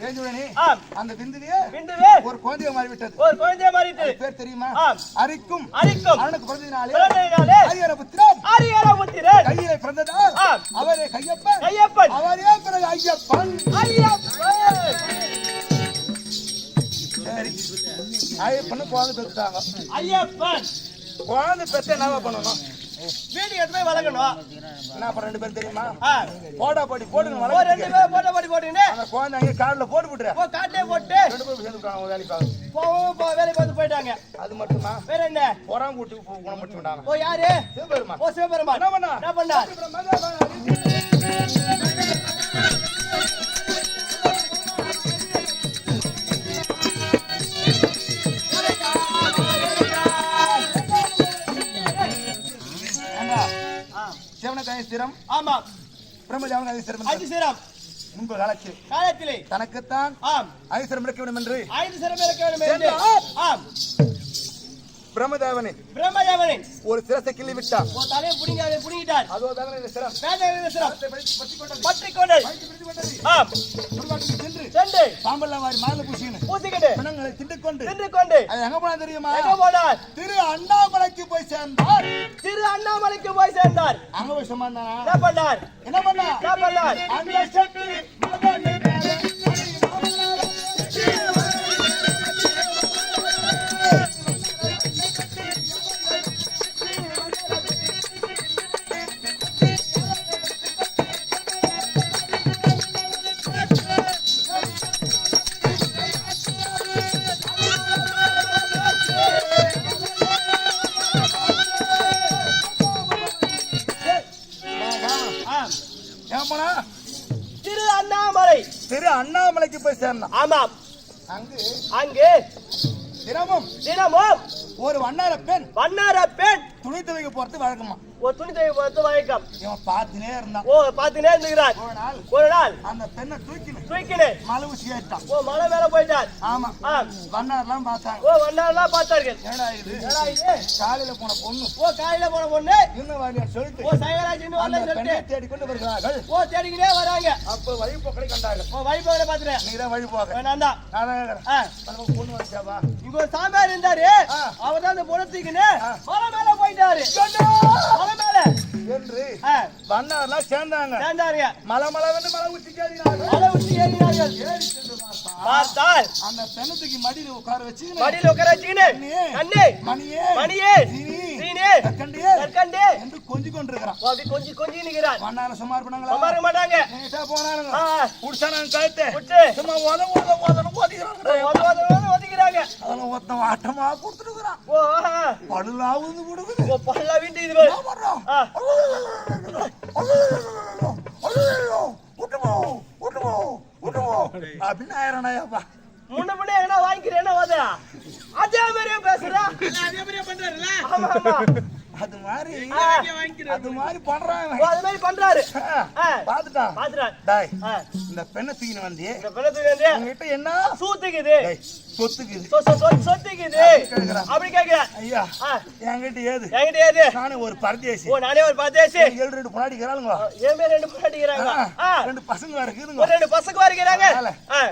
தெரிஞ்சவனே ஆம். அந்த விந்துவே விந்துவே ஒரு குழந்தைய மாறி விட்டது ஒரு குழந்தைய மாறிட்டு அது பேர் தெரியுமா? ஆம். அரிக்கும். அரிக்கும். அண்ணனுக்கு பிறந்ததினாலே பிறந்ததினாலே ஐயர புத்திரன். ஆரியர புத்திரன். கையிலே பிறந்ததால். அவரே கையப்பன். ஐயப்பன் அவரே பிறகு ஐயப்பன். ஐயப்பன். சரி. ஐயப்பன்னு குழந்தை பெற்றாங்க ஐயப்பன். குழந்தை பெற்ற என்னவா பண்ணணும். வீட்டுக்கு எடுத்து வளர்க்கணும்? என்ன பண்ண ரெண்டு பேரும் தெரியுமா? ஆ. போடா போட்டி போடுங்க ரெண்டு பேரும் போட்ட போட்டி போட்டுக்கின்னு அந்த குழந்தை அங்கே காலில் போட்டு விட்டுற. ஓ காட்டிலே போட்டு. ரெண்டு பேரும் சேர்ந்து அவங்க வேலைக்காக போவும் போ வேலைக்கு வந்து போயிட்டாங்க. அது மட்டுமா? வேற என்ன? புறம் கூட்டி குணப்பட்டு விட்டாங்க. ஓ யாரு? சிவபெருமா ஓ சிவபெருமான். என்ன பண்ணா? என்ன பண்ணார் ஸ்திரம் ஆமா. பிரம்மஜாவன ஸ்திரம் அஞ்சு சிரம் முன்பு காலத்தில். காலத்திலே. தனக்குத்தான் ஆம். ஐஸ்வரம் இருக்க வேண்டும் என்று ஐந்து சிரம் இருக்க வேண்டும் என்று. ஆம். பிரம்மதேவனை. பிரம்மதேவனின் ஒரு சிரசை கிள்ளி விட்டான் ஓ தலையை புடிங்க அதை புடிங்கிட்டார். அதோ தேவனை இந்த சிரம் வேதனை சிரம் பற்றி- கொண்டது. சென்று சென்று. சாம்பல்ல வாரி மாலை பூசின்னு பூசிக்கிட்டு. பிணங்களை திண்டு கொண்டு சென்று கொண்டு அது எங்க போனா தெரியுமா? எங்க போனார் திரு அண்ணாமலைக்கு போய் சேர்ந்தார். திரு அண்ணாமலைக்கு போய் சேர்ந்தார். அங்க போய் சும்மா என்ன பண்ணார்? என்ன பண்ணா என்ன பண்ணார்? அந்த சக்தி மகனிக்காக ஏன் போனா திரு அண்ணாமலை. திரு அண்ணாமலைக்கு போய் சேர்ந்தான் ஆமாம். அங்கு அங்கு தினமும் தினமும் ஒரு வண்ணார பெண் வண்ணார பெண் துணி துவைக்க போறது வழக்கமா? ஒரு துணி துவை பார்த்து வழக்கம். இவன் பார்த்துனே இருந்தான். ஓ பார்த்துனே இருந்துகிறார் ஒரு நாள் ஒரு நாள் அந்த பெண்ணை தூக்கினு தூக்கினு மலை ஊசி ஏறிட்டான். ஓ மலை மேல போயிட்டார் ஆமா. வண்ணாரெல்லாம் பார்த்தாங்க. ஓ வண்ணாரெல்லாம் பார்த்தார்கள். என்னடா இது? என்னடா இது? காலையில போன பொண்ணு. ஓ காலையில போன பொண்ணு? இன்னும் வாரியார் சொல்லிட்டு. ஓ சைவராஜ் இன்னும் பெண்ணை சொல்லிட்டு. தேடிக்கொண்டு வருகிறார்கள். ஓ தேடிக்கிட்டே வராங்க. அப்ப வழிபோக்கலை கண்டார்கள். ஓ வழிபாடு பாத்துறேன் நீதான் வழி போக நான் தான். நான் தான் கேக்குறேன். பொண்ணு வந்துச்சாவா இங்க ஒரு சாமியார் இருந்தாரு. அவர் தான் அந்த பொண்ணு தூக்கின்னு ஆ. மலை மேல போயிட்டாரு. மலை மேல என்று வண்ணாரெல்லாம் சேர்ந்தாங்க. சேர்ந்தாருங்க. மலை மலை வந்து மலை கேடினார்கள் மலை விட்டு ஏறினார்கள் ஏறி சென்று பார்த்தா பார்த்தால் அந்த பெண்ணத்துக்கு மடியில உட்கார வச்சு மடியில உட்கார வச்சுக்கின்னு கண்ணு மணியே மணியே. சீனி. கொஞ்சி கொண்டிருக்கிறான் அப்படி கொஞ்சி கொஞ்சி நிக்கிறார் மண்ணால சுமார் பண்ணாங்களா சம்பாருக்க மாட்டாங்க. நேட்டா போனானுங்க. ஆ, புடிச்சானாங்க கழுத்தை. விட்டு சும்மா உத உத உதன்னு ஓதிக்கிறாங்க ஒத ஒத ஒதுக்கிறாங்க அதெல்லாம் ஒருத்தன் ஆட்டமா கொடுத்துருக்குறான் ஓ ஆ, படுலாம் உழுந்து கொடுக்குது. ஓ பல்லா வீட்டு இது பாரு. பண்றோம். விட்டுமோ விட்டுமோ விட்டுமோ அப்படின்னு ஆயிரனாயாப்பா முன்ன வாங்கிக்கிறேன் என்ன வாதா அதே மாதிரியே பேசுறா ஆமா ஆமா. அது மாதிரி ஆ, அது மாதிரி அது பண்றாரு. பாத்துட்டான் டாய் இந்த பெண்ணை இந்த வந்து உங்ககிட்ட என்ன? சூத்துக்குது. சொத்துக்குது. சொ- சொ- சொ- சொத்துக்குது. கேக்குறான். அப்படி கேக்குறேன் ஐயா ஆ, என்கிட்ட ஏது? என்கிட்ட ஏது? நானும் ஒரு பரதேசி. ஓ நானே ஒரு பத்தேசி ஏழு ரெண்டு என் பேர் ரெண்டு போராட்டிக்கிறாங்க ஆ, ரெண்டு பசங்க இருக்குதுங்க. ஒரு ரெண்டு பசங்க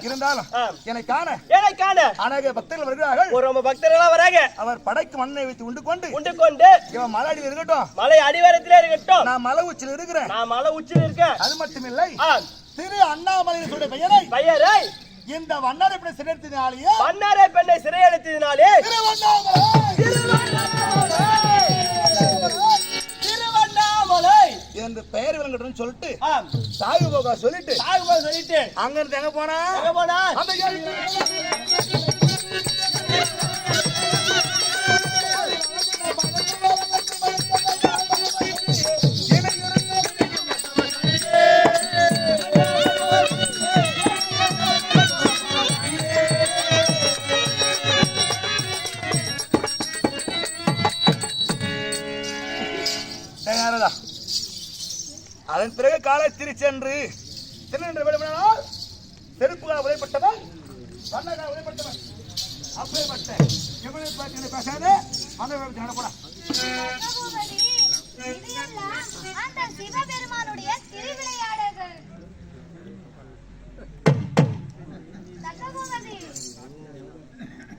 இருந்தாலும் ஆ. என்னை காண. ஏழை காண. அநேக பக்தர்கள் வருகிறார்கள். ஒரு நம்ம பக்தர்களா வராங்க. அவர் படைக்கு மண்ணை வைத்து உண்டு கொண்டு உண்டு கொண்டு இவன் மலாடி இருக்கட்டும். மலை அடிவாரத்திலே இருக்கட்டும். நான் மலை உச்சியில் இருக்கிறேன். நான் மலை உச்சியில் இருக்கேன். அது மட்டுமில்லை ஆ, திரு அண்ணாமலை பெயரை பையரை இந்த வண்ணாரை இப்படி சிறத்தினாலேயே மன்னாரை பெண்ணை சிறையெடுத்ததினாலே திருவண்ணாமலை. என்று பெயர் விளங்கட்டும்னு சொல்லிட்டு சாகு போகா சொல்லிட்டு சாகுபோது சொல்லிட்டு அங்க இருந்து எங்க போனா? எங்க போனா? கால திருச்சென்று. திருநென்று விடுபடனால் செருப்புகால உரைப்பட்டவன் வண்ணகால உரைப்பட்டவன் அப்படிப்பட்ட இவனை பற்றி பேசாத அந்த நடப்படா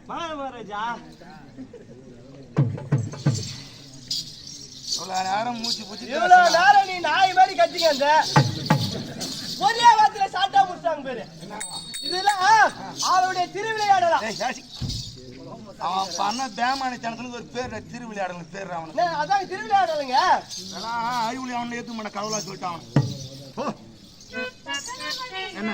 அந்த மகாராஜா. இவ்வளவு நேரம் மூச்சு பூச்சி இவ்வளவு நேரம் நீ நாய் மாதிரி கத்திங்க அந்த. ஒரே வாரத்துல சாட்டா முடிச்சாங்க பேரு. இதெல்லாம் அவருடைய திருவிளையாடலாம். அவன் பண்ண பேமான தனத்துல ஒரு பேர் திருவிளையாடல் பேர் அவனுக்கு. அதான் திருவிளையாடலுங்க? அறிவுலி அவனை ஏத்து பண்ண கவலா சொல்லிட்டான் ஓ என்ன?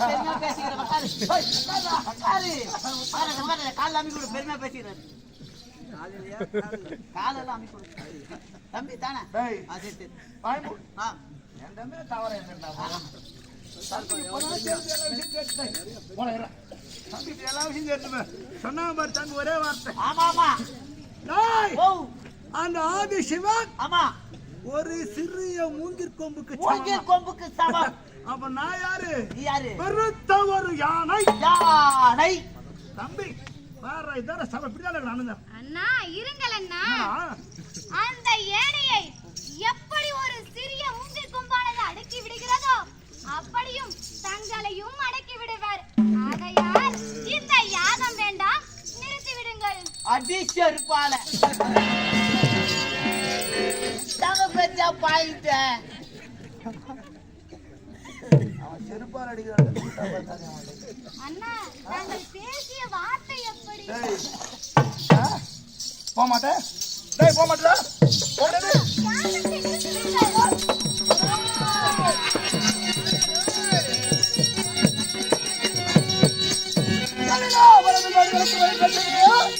பெருமையா பேசிக்கிற, உட்காரு. ஓய், உட்காருடா, உட்காரு. உட்காரு, உட்காரு. கால்ல அமுக்கி விடு, பெருமையா பேசிக்கிறாரு. காலெல்லாம் அமுக்கி விடு. தம்பி தானே சரி, சரி. ஆ, தம்பி எல்லா விஷயம். தம்பி எல்லா பாரு தம்பி ஒரே வார்த்தை ஆமா ஆமா அந்த ஆதி சிவன் ஆமா ஒரு சிறிய மூங்கிற் கொம்புக்கு சமம். கொம்புக்கு சமம் அப்ப நான் யாரு? நீ யாரு? பெருத்த ஒரு யானை. யானை. தம்பி வேற இதான சபை இப்படிதான் அனுந்தேன் அண்ணா இருங்கள் அண்ணா. அந்த ஏனையை எப்படி ஒரு சிறிய மூங்கில் கொம்பானது அடக்கி விடுகிறதோ அப்படியும் தங்களையும் அடக்கி விடுவார். ஆகையால் இந்த யாகம் வேண்டாம் நிறுத்தி விடுங்கள். அடி செருப்பால தங்க பெரிய பாயிட்ட அவன் செருப்பால் அடிக்கிறான் கூட்டா பார்த்தானே அவன். அண்ணா நாங்கள் பேசிய வார்த்தை எப்படி டேய். ஆ? போக மாட்டேன் டேய் போக மாட்டா போடுறது யாகத்தை நிறுத்தி விடுங்கள் ஓடி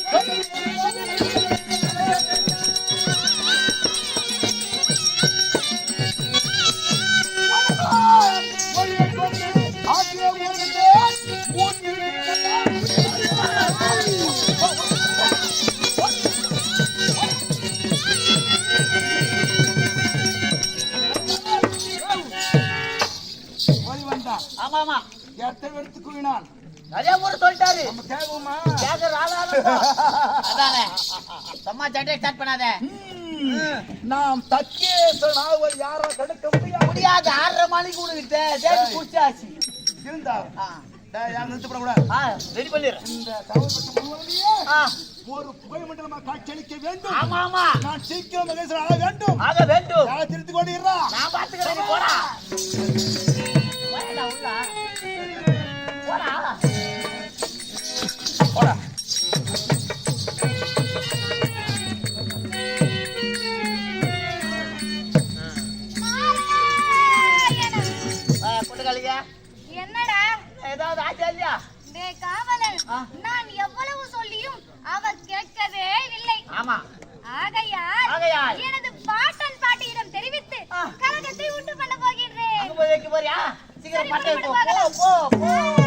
ஆமா ஆமா எத்தனை எடுத்து கூவினான்? நிறைய சொல்லிட்டாரு. நம்ம கேட்குமா கேக்குற ஆளாலும் அதானே. சும்மா சண்டை ஸ்டார்ட் பண்ணாத. நாம் தக்கேசனாவது யாரோ தடுக்க முடியாது. முடியாது ஆறரை மணிக்கு உனக்கிட்ட டேட் குடிச்சாச்சு இருந்தா யாரும் நிறுத்தப்படக்கூடாது ரெடி பண்ணிடுறேன். இந்த ஒரு புகைமண்டலமா காட்சியளிக்க வேண்டும். ஆமா ஆமா நான் சீக்கிரம் மகேஸ்வரன் ஆக வேண்டும். ஆக வேண்டும். யாரை திருத்தி கொண்டு நான் பாத்துக்கிறேன் போடா. என்னடா? ஏதாவது ஆச்சா இல்லையா? ஆ. நான் எவ்வளவு சொல்லியும் அவர் கேட்கவே இல்லை. ஆமா. ஆகையால் ஆகையால். எனது பாட்டன் பாட்டியிடம் தெரிவித்து. கலகத்தை உண்டு பண்ண போகின்றேன். போய் வைக்க போறியா? 这个八块五不不不